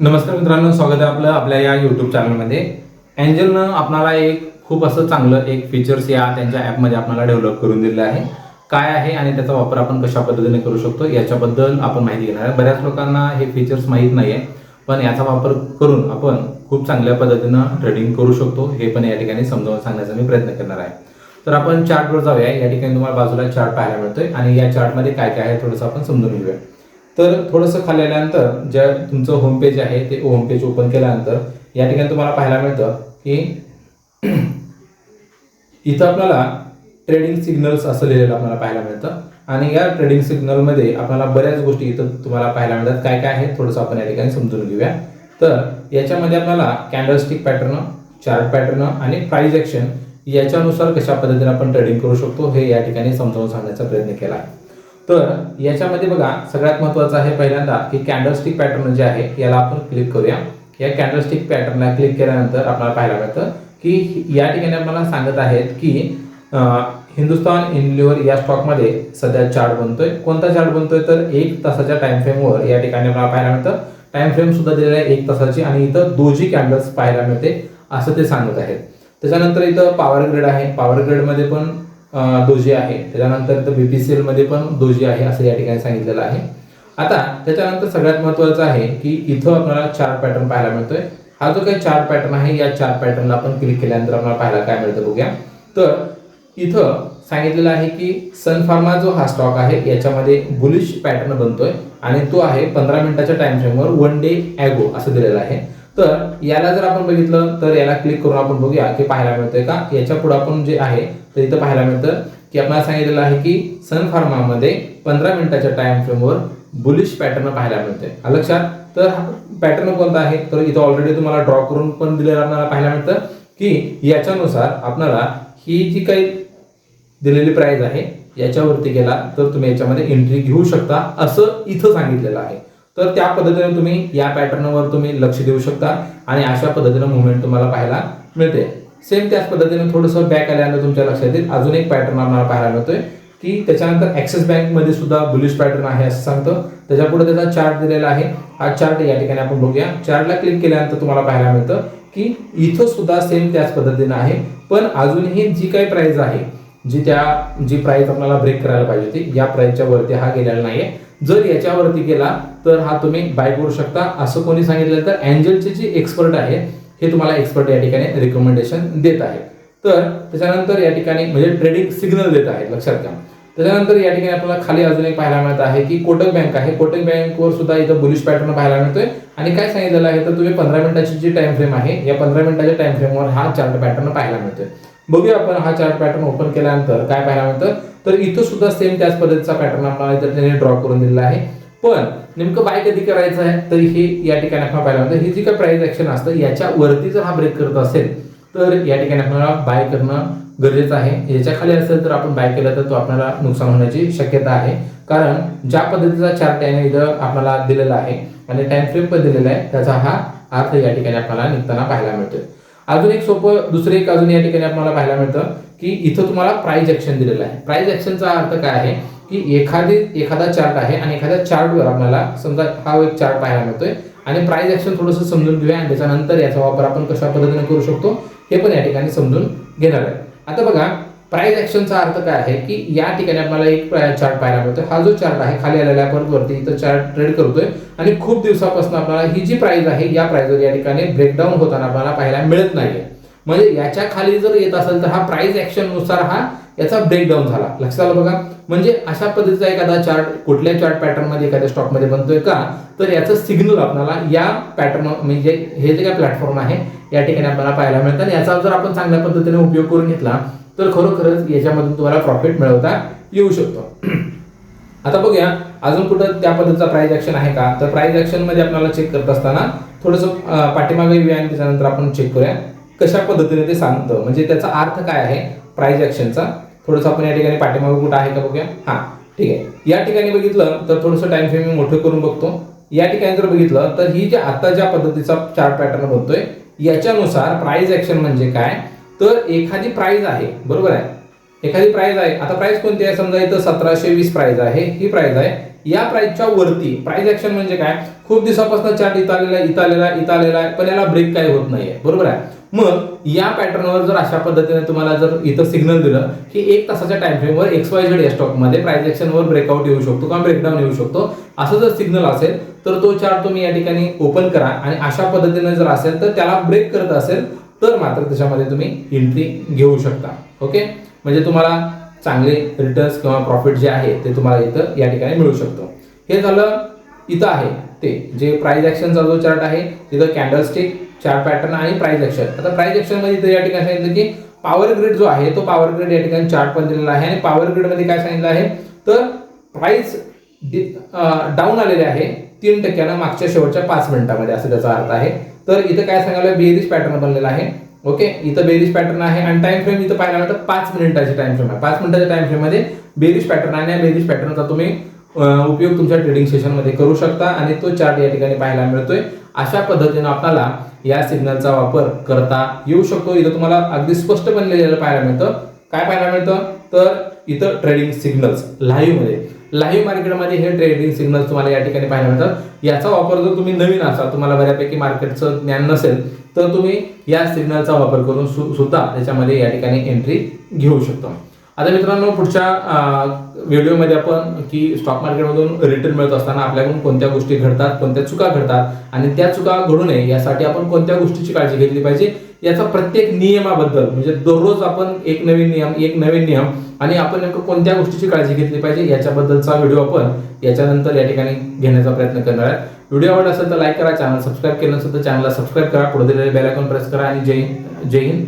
नमस्कार मित्रांनो स्वागत आहे आपलं आपल्या या यूट्यूब चॅनलमध्ये अँजलनं आपणाला एक खूप असं चांगलं एक फीचर्स या त्यांच्या ॲपमध्ये आपल्याला डेव्हलप करून दिलेलं आहे. काय आहे आणि त्याचा वापर आपण कशा पद्धतीने करू शकतो याच्याबद्दल आपण माहिती घेणार आहे. बऱ्याच लोकांना हे फीचर्स माहीत नाही आहे पण याचा वापर करून आपण खूप चांगल्या पद्धतीनं ट्रेडिंग करू शकतो हे पण या ठिकाणी समजावून सांगण्याचा मी प्रयत्न करणार आहे. तर आपण चार्टवर जाऊया. या ठिकाणी तुम्हाला बाजूला चार्ट पाहायला मिळतोय आणि या चार्टमध्ये काय काय आहे थोडंसं आपण समजून घेऊया. तर थोडंसं खाली आल्यानंतर ज्या तुमचं होम पेज आहे ते होम पेज ओपन केल्यानंतर या ठिकाणी तुम्हाला पाहायला मिळतं की इथं आपल्याला ट्रेडिंग सिग्नल्स असं लिहिलेलं आपल्याला पाहायला मिळतं. आणि या ट्रेडिंग सिग्नलमध्ये आपल्याला बऱ्याच गोष्टी इथं तुम्हाला पाहायला मिळतात. काय काय आहे थोडंसं आपण या ठिकाणी समजून घेऊया. तर याच्यामध्ये आपल्याला कॅन्डलस्टिक पॅटर्न चार्ट पॅटर्न आणि प्राईज ॲक्शन याच्यानुसार कशा पद्धतीने आपण ट्रेडिंग करू शकतो हे या ठिकाणी समजावून सांगण्याचा प्रयत्न केला आहे. तर याच्यामध्ये बघा सगळ्यात महत्त्वाचं आहे पहिल्यांदा की कॅन्डलस्टिक पॅटर्न जे आहे याला आपण क्लिक करूया. या कॅन्डलस्टिक पॅटर्नला क्लिक केल्यानंतर आपल्याला पाहायला मिळतं की या ठिकाणी आपल्याला सांगत आहेत की हिंदुस्तान युनिलिव्हर या स्टॉकमध्ये सध्या चार्ट बनतोय. कोणता चार्ट बनतोय? तर एक तासाच्या टाइम फ्रेमवर या ठिकाणी आपल्याला पाहायला मिळतं. टाइम फ्रेम सुद्धा दिलेला आहे एक तासाची आणि इथं दोजी कॅन्डल्स पाहायला मिळते असं ते सांगत आहेत. त्याच्यानंतर इथं पॉवर ग्रेड आहे. पॉवर ग्रेडमध्ये पण दोजी आहे. त्याच्यानंतर इथं बीपीसीएलमध्ये पण दोजी आहे असं या ठिकाणी सांगितलेलं आहे. आता त्याच्यानंतर सगळ्यात महत्त्वाचं आहे की इथं आपल्याला चार पॅटर्न पाहायला मिळतोय. हा जो काही चार पॅटर्न आहे या चार पॅटर्नला आपण क्लिक केल्यानंतर आपल्याला पाहायला काय मिळतं बघूया. तर इथं सांगितलेलं आहे की सन फार्मा जो हा स्टॉक आहे याच्यामध्ये बुलिश पॅटर्न बनतोय. आणि तो आहे पंधरा मिनिटाच्या टाइम फ्रेमवर वन डे ॲगो असं दिलेलं आहे. तर याला जर आपण बघितलं तर याला क्लिक करून आपण बघूया की पाहायला मिळतंय का? याच्यापुढे आपण जे आहे तर इथं पाहायला मिळतं की आपल्याला सांगितलेलं आहे की सन फार्मामध्ये पंधरा मिनिटाच्या टाइम फ्रेमवर बुलिश पॅटर्न पाहायला मिळतंय. लक्षात? तर पॅटर्न कोणता आहे? तर इथं ऑलरेडी तुम्हाला ड्रॉ करून पण दिलेलं आपल्याला पाहायला मिळतं की याच्यानुसार आपल्याला ही जी काही दिलेली प्राइस आहे याच्यावरती गेला तर तुम्ही याच्यामध्ये एंट्री घेऊ शकता असं इथं सांगितलेलं आहे. तर त्या पद्धतीने तुम्ही या पॅटर्नवर तुम्ही लक्ष देऊ शकता आणि अशा पद्धतीने मुवमेंट तुम्हाला पाहायला मिळते. सेम त्याच पद्धतीने थोडंसं बॅक आल्यानंतर तुमच्या लक्षात येईल अजून एक पॅटर्न आम्हाला पाहायला मिळतोय की त्याच्यानंतर ॲक्सिस बँकमध्ये सुद्धा बुलिश पॅटर्न आहे असं सांगतं. त्याच्यापुढे त्याचा चार्ट दिलेला आहे. हा चार्ट या ठिकाणी आपण बघूया. चार्टला क्लिक केल्यानंतर तुम्हाला पाहायला मिळतं की इथं सुद्धा सेम त्याच पद्धतीनं आहे. पण अजूनही जी काही प्राईज आहे जी त्या जी प्राईज आपल्याला ब्रेक करायला पाहिजे होती या प्राईजच्या वरती हा गेलेला नाही आहे जर याच्यावरती गेला तर हा तुम्ही बाय करू शकता. असं कोणी सांगितलं तर अँजलचे जे एक्सपर्ट आहे हे तुम्हाला एक्सपर्ट या ठिकाणी रिकमेंडेशन देत आहे तर त्याच्यानंतर या ठिकाणी म्हणजे ट्रेडिंग सिग्नल देत आहेत लक्षात घ्या. त्याच्यानंतर या ठिकाणी आपल्याला खाली अजून एक पाहायला मिळत आहे की कोटक बँक आहे. कोटक बँकवर सुद्धा इथं बुलिश पॅटर्न पाहायला मिळतोय. आणि काय सांगितलेलं आहे तर तुम्ही पंधरा मिनिटाची जी टाइम फ्रेम आहे या पंधरा मिनिटाच्या टाइम फ्रेमवर हा चार्ट पॅटर्न पाहायला मिळतोय. बघूया आपण हा चार्ट पॅटर्न ओपन केल्यानंतर काय पाहायला मिळतं. तर इथं सुद्धा सेम त्याच पद्धतीचा पॅटर्न आपल्याला त्याने ड्रॉ करून दिलेला आहे. पण नेमकं बाय कधी करायचं आहे? तर हे या ठिकाणी आपण पाहायला मिळतं. ही जी काय प्राईज ऍक्शन असतं याच्या वरती जर हा ब्रेक करत असेल तर या ठिकाणी आपल्याला बाय करणं गरजेचं आहे. याच्या खाली असेल तर आपण बाय केलं तर तो आपल्याला नुकसान होण्याची शक्यता आहे. कारण ज्या पद्धतीचा चार्ट याने इथं आपल्याला दिलेला आहे आणि टाइम फ्रेम पण दिलेला आहे त्याचा हा अर्थ या ठिकाणी आपल्याला निघताना पाहायला मिळतोय. अजून एक सोपं दुसरं एक अजून या ठिकाणी आपल्याला पाहायला मिळतं की इथं तुम्हाला प्राईज ऍक्शन दिलेलं आहे. प्राईज ऍक्शनचा अर्थ काय आहे? की एखादी एखादा चार्ट आहे आणि एखाद्या चार्टवर आपल्याला समजा हा एक चार्ट पाहायला मिळतोय. आणि प्राईज ऍक्शन थोडंसं समजून घेऊया आणि त्याच्यानंतर याचा वापर आपण कशा पद्धतीने करू शकतो हे पण या ठिकाणी समजून घेणार आहे. आता बघा प्राईज ऍक्शनचा अर्थ काय आहे की या ठिकाणी आपल्याला एक चार्ट पाहायला मिळतोय. हा जो चार्ट आहे खाली आलेला आहे वरती इथं चार्ट ट्रेड करतोय. आणि खूप दिवसापासून आपल्याला ही जी प्राईज आहे या प्राईजवर या ठिकाणी ब्रेकडाऊन होताना आपल्याला पाहायला मिळत नाहीये. म्हणजे याच्या खाली जर येत असेल तर हा प्राईज ऍक्शननुसार हा याचा ब्रेकडाऊन झाला. लक्षात आलं बघा. म्हणजे अशा पद्धतीचा एखादा चार्ट कुठल्या चार्ट पॅटर्नमध्ये एखाद्या स्टॉकमध्ये बनतोय का? तर याचं सिग्नल आपल्याला या पॅटर्न म्हणजे हे जे काय प्लॅटफॉर्म आहे या ठिकाणी आपल्याला पाहायला मिळतं. आणि याचा जर आपण चांगल्या पद्धतीने उपयोग करून घेतला तर खरोखरच याच्यामधून तुम्हाला प्रॉफिट मिळवता येऊ शकतो. आता बघूया अजून कुठं त्या पद्धतीचा प्राईज ॲक्शन आहे का? तर प्राईज ॲक्शनमध्ये आपल्याला चेक करत असताना थोडंसं पाठीमागे येऊया आणि त्याच्यानंतर आपण चेक करूया कशा पद्धतीने ते सांगतं. म्हणजे त्याचा अर्थ काय आहे प्राईज ॲक्शनचा थोडंसं आपण या ठिकाणी पाठीमागे कुठं आहे का बघूया? हा ठीक आहे. या ठिकाणी बघितलं तर थोडंसं टाइम फ्रेम मी मोठं करून बघतो. या ठिकाणी जर बघितलं तर ही जे आता ज्या पद्धतीचा चार्ट पॅटर्न बनतोय याच्यानुसार प्राईज ॲक्शन म्हणजे काय? तर एखादी प्राईज आहे बरोबर आहे? एखादी प्राईज आहे आता प्राइस कोणती आहे? समजा इथं सतराशे वीस प्राईज आहे ही प्राइस आहे. या प्राइसच्या वरती प्राइस ऍक्शन म्हणजे काय? खूप दिवसापासून चार्ट इथं आलेला आहे, इथं आलेला आहे, इथं आलेला आहे पण याला ब्रेक काही होत नाहीये बरोबर आहे? मग या पॅटर्नवर जर अशा पद्धतीने तुम्हाला जर इथं सिग्नल दिलं की एक तासाच्या टाइम फ्रेमवर एक्स वाय झेड या स्टॉकमध्ये प्राईज ऍक्शनवर ब्रेकआउट येऊ शकतो किंवा ब्रेकडाऊन येऊ शकतो असं जर सिग्नल असेल तर तो चार्ट तुम्ही या ठिकाणी ओपन करा आणि अशा पद्धतीने जर असेल तर त्याला ब्रेक करत असेल तर मात्र त्याच्यामध्ये तुम्ही एंट्री घेऊ शकता. ओके म्हणजे तुम्हाला चांगले रिटर्न्स किंवा प्रॉफिट जे आहे ते तुम्हाला इथं या ठिकाणी मिळू शकतो. हे झालं इथं आहे ते. जे प्राईज ॲक्शनचा जो चार्ट आहे तिथं कॅन्डलस्टिक चार्ट पॅटर्न आणि प्राईज ॲक्शन आता प्राईज ॲक्शनमध्ये इथं या ठिकाणी सांगितलं की पॉवर ग्रीड जो आहे तो पॉवर ग्रेड या ठिकाणी चार्ट पण दिलेला आहे. आणि पॉवर ग्रीडमध्ये काय सांगितलं आहे? तर प्राईज डाऊन आलेले आहे तीन टक्क्यानं मागच्या शेवटच्या पाच मिनिटामध्ये असं त्याचा अर्थ आहे. तर इथं काय सांगायला बेरीज पॅटर्न बनलेला आहे. ओके इथं बेरीज पॅटर्न आहे आणि टाइम फ्रेम इथं पाहायला तर पाच मिनिटाची टाइम फ्रेम आहे. पाच मिनिटाच्या टाइम फ्रेममध्ये बेरीज पॅटर्न आणि या बेरीज पॅटर्नचा तुम्ही उपयोग तुमच्या ट्रेडिंग सेशनमध्ये करू शकता आणि तो चार्ट या ठिकाणी पाहायला मिळतोय. अशा पद्धतीनं आपल्याला या सिग्नलचा वापर करता येऊ शकतो. इथं तुम्हाला अगदी स्पष्टपणे लिहिलेलं पाहायला मिळतं. काय पाहायला मिळतं? तर इथं ट्रेडिंग सिग्नल्स लाईव्हमध्ये. लाईव्ह मार्केटमध्ये हे ट्रेडिंग सिग्नल तुम्हाला या ठिकाणी पाहायला मिळतात. याचा वापर जर तुम्ही नवीन असाल तुम्हाला बऱ्यापैकी मार्केटचं ज्ञान नसेल तर तुम्ही या सिग्नलचा वापर करून सु- सुद्धा त्याच्यामध्ये या ठिकाणी एंट्री घेऊ शकतो. आता मित्रांनो पुढच्या व्हिडिओमध्ये आपण की स्टॉक मार्केटमधून रिटर्न मिळत असताना आपल्याकडून कोणत्या गोष्टी घडतात कोणत्या चुका घडतात आणि त्या चुका घडू नये यासाठी आपण कोणत्या गोष्टीची काळजी घेतली पाहिजे याचा प्रत्येक नियमाबद्दल म्हणजे दररोज आपण एक नवीन नियम एक नवीन नियम आणि आपण नेमकं कोणत्या गोष्टीची काळजी घेतली पाहिजे याच्याबद्दलचा व्हिडिओ आपण याच्यानंतर या ठिकाणी घेण्याचा प्रयत्न करणार आहे. व्हिडिओ आवडला असेल तर लाईक करा चॅनल सबस्क्राईब केलं नसेल तर चॅनलला सबस्क्राईब करा पुढे दिलेले बेल आयकॉन प्रेस करा आणि जय हिंद जय हिंद.